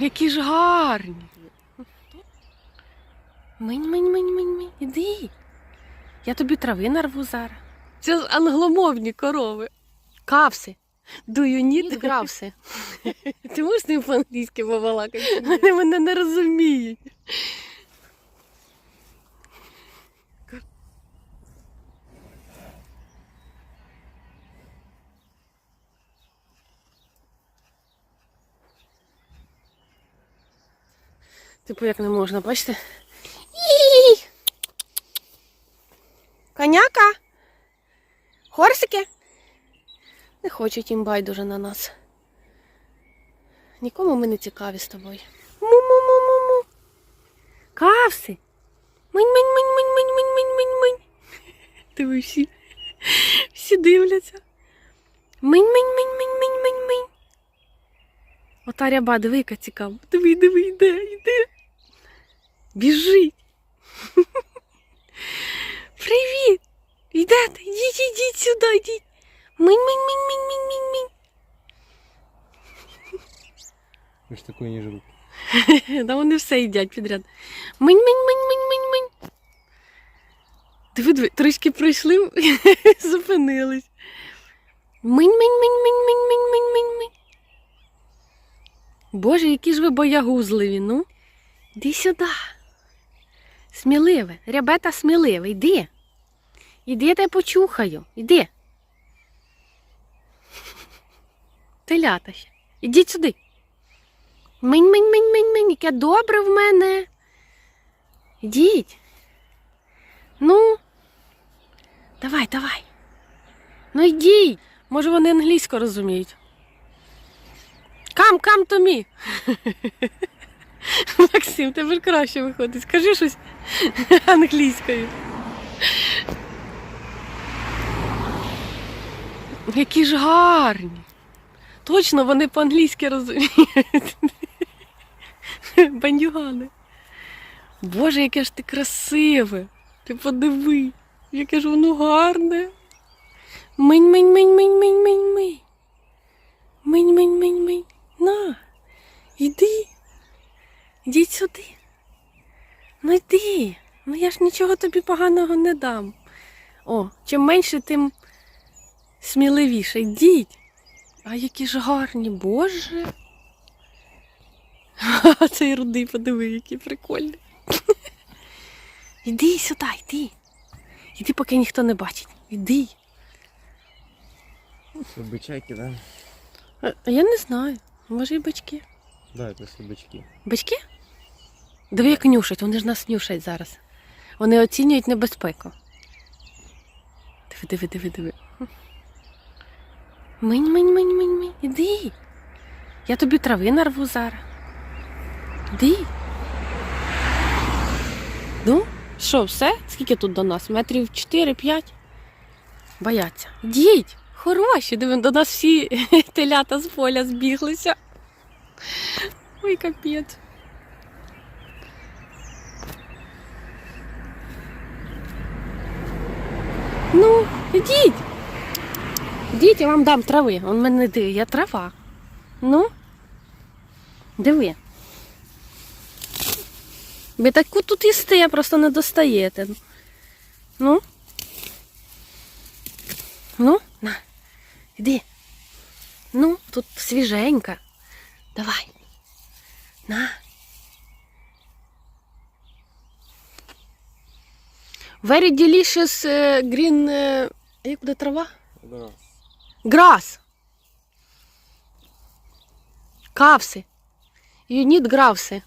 Які ж гарні. Минь, минь, минь, минь, минь, іди. Я тобі трави нарву зараз. Це ж англомовні корови. Кавси. Do you need гравси? Ти можеш з ним по-англійськи побалакати? Вони мене не розуміють. Типу, як не можна, бачите? Коняка? Хорсики? Не хочуть їм байдуже на нас. Нікому ми не цікаві з тобою. Му-му-му-му-му. Кавси. Минь, минь, минь, минь, минь, минь, минь, минь, минь. Диви, всі, всі дивляться. Минь, минь, минь, минь, минь, минь, минь. Ота ряба, диви, яка цікава. Диви, диви, йде, йде. Біжить. Привіт! Йдете, йдіть, йдіть сюди, йдіть. Минь-минь-минь-минь-минь-минь-минь. Ви ж такої не живуть. Та вони все їдять підряд. Минь-минь-минь-минь-минь-минь. Диви, диви, трішки пройшли, зупинились. Минь-минь-минь-минь-минь-минь-минь-минь. Боже, які ж ви боягузливі, ну? Іди сюди. Сміливе, ребята сміливе, йди. Іди, я тебе почухаю. Іди. Телята ще. Ідіть сюди. Минь, минь, минь, минь, минь, яке добре в мене. Ідіть. Ну, давай, давай. Ну йдіть. Може вони англійську розуміють. Come, come to me. Максим, тебе ж краще виходить. Скажи щось англійською. Які ж гарні. Точно вони по-англійськи розуміють. Бандюгани. Боже, яке ж ти красиве. Ти подиви, яке ж воно гарне. Минь, минь, минь, минь, минь, минь, минь. Минь, минь, минь, минь. На, йди. Йдіть сюди. Ну йди. Ну я ж нічого тобі поганого не дам. О, чим менше, тим сміливіше. Йдіть. А які ж гарні, боже. А цей рудий, подиви, який прикольний. Іди сюди, йди. Іди, поки ніхто не бачить. Іди. Собачаки, да? А я не знаю. Може і батьки. Да, это собачки. Батьки? Диви, як нюшать, вони ж нас нюшать зараз. Вони оцінюють небезпеку. Диви, диви, диви, диви. Минь, минь, минь, минь, минь. Іди. Я тобі трави нарву зараз. Іди. Ну, що, все? Скільки тут до нас? Метрів 4-5? Бояться. Йдіть, хороші, диви, до нас всі телята з поля збіглися. Ой, капець. Ну, ідіть. Ідіть, я вам дам трави. Он мене диви, я трава. Ну, диви. Ви таку тут їсти, просто не достаєте. Ну. Ну, на, іди. Ну, тут свіженька. Давай. На. Very delicious е, green... е, Як буде трава? Да. Grass. Кавси. You need гравси.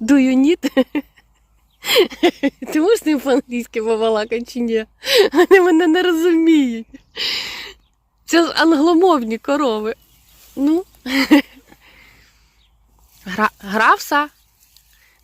Do you need? Ти можеш з ним по-англійськи побалакати чи ні? Вони мене не розуміють. Це англомовні корови. Ну. Гра... Гравса.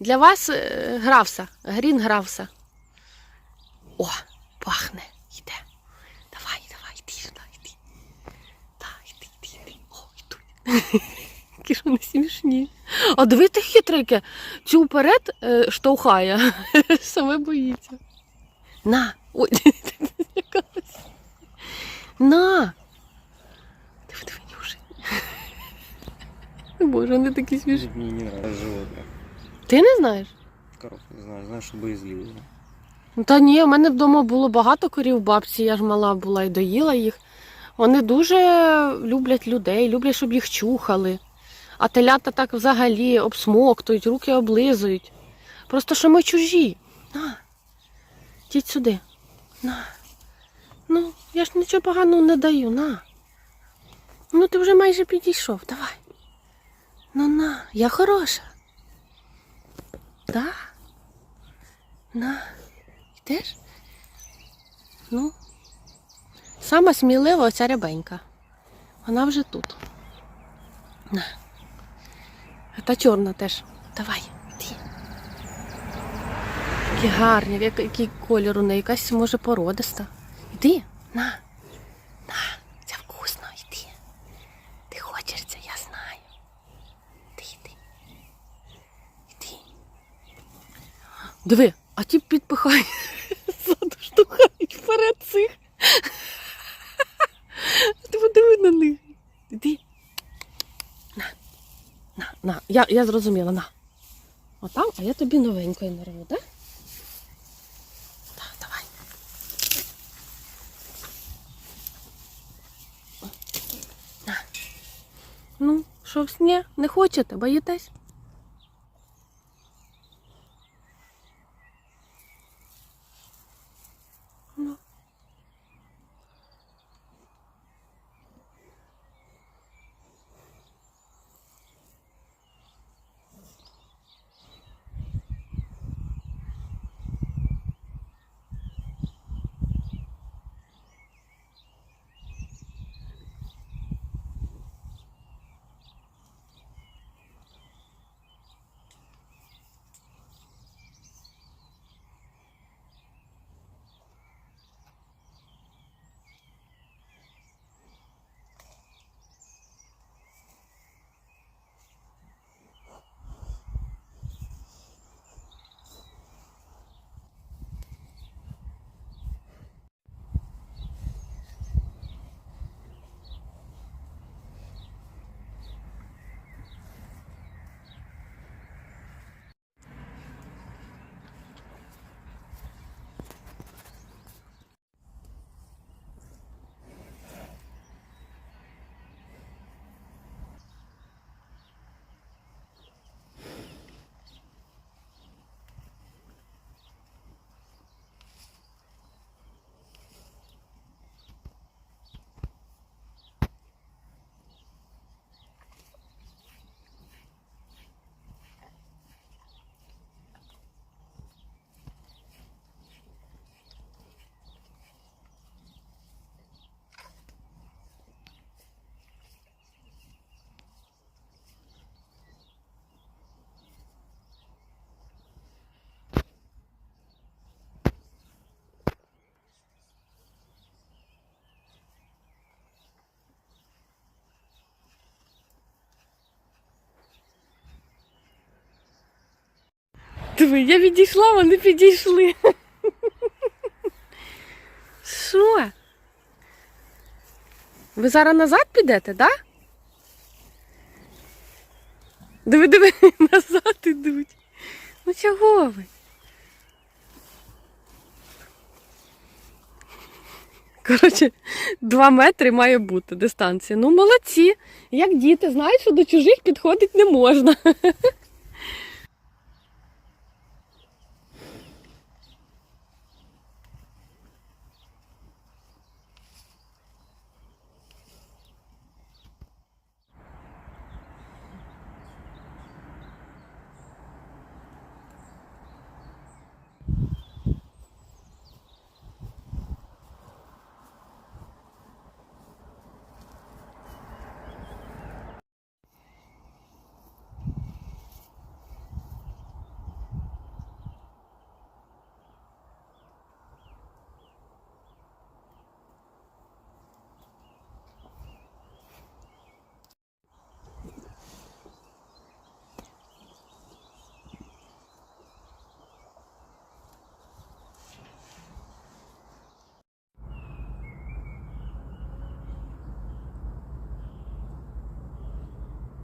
Для вас е, гравса. Грін гравса. О, пахне. Йде. Давай, давай, йди сюди, йди. Так, йди, йди, йди. О, йдуть. Які ж вони смішні. А диви ти хитреньке. Цю вперед е, штовхає. Саме боїться. На. Ой, якась. На. Диви, диви, Нюші. можу, вони такі смішні. Мне не животных. Ти не знаєш? Коров не знаю, знаю, что боязливые. Ну, Та ні, у мене вдома було багато корів бабці, я ж мала була і доїла їх. Вони дуже люблять людей, люблять, щоб їх чухали. А телята так взагалі обсмоктують, руки облизують. Просто що ми чужі. На, тіть сюди. На. Ну, я ж нічого поганого не даю, на. Ну, ти вже майже підійшов, давай. Ну на, я хороша. Да? На. Йдеш? Ну. Сама смілива оця рябенька. Вона вже тут. На. А та чорна теж. Давай, йди. Які гарні, як- який колір у неї, якась може породиста. Йди. На, це вкусно, йди. Ти хочеш це, я знаю. Ти йди. Йди. Диви, а ті підпихають, ззаду штовхають вперед цих. Ти подиви на них. Іди. На. На, на. Я, я зрозуміла, на. Отам, а я тобі новенькою нарву, так? Давай. Ну, що, ні, не хочете, боїтесь? Диви, я відійшла, вони підійшли. Що? Ви зараз назад підете, так? Да? Диви, диви, назад ідуть. Ну чого ви? Коротше, два метри має бути дистанція. Ну, молодці. Як діти, знають, що до чужих підходити не можна.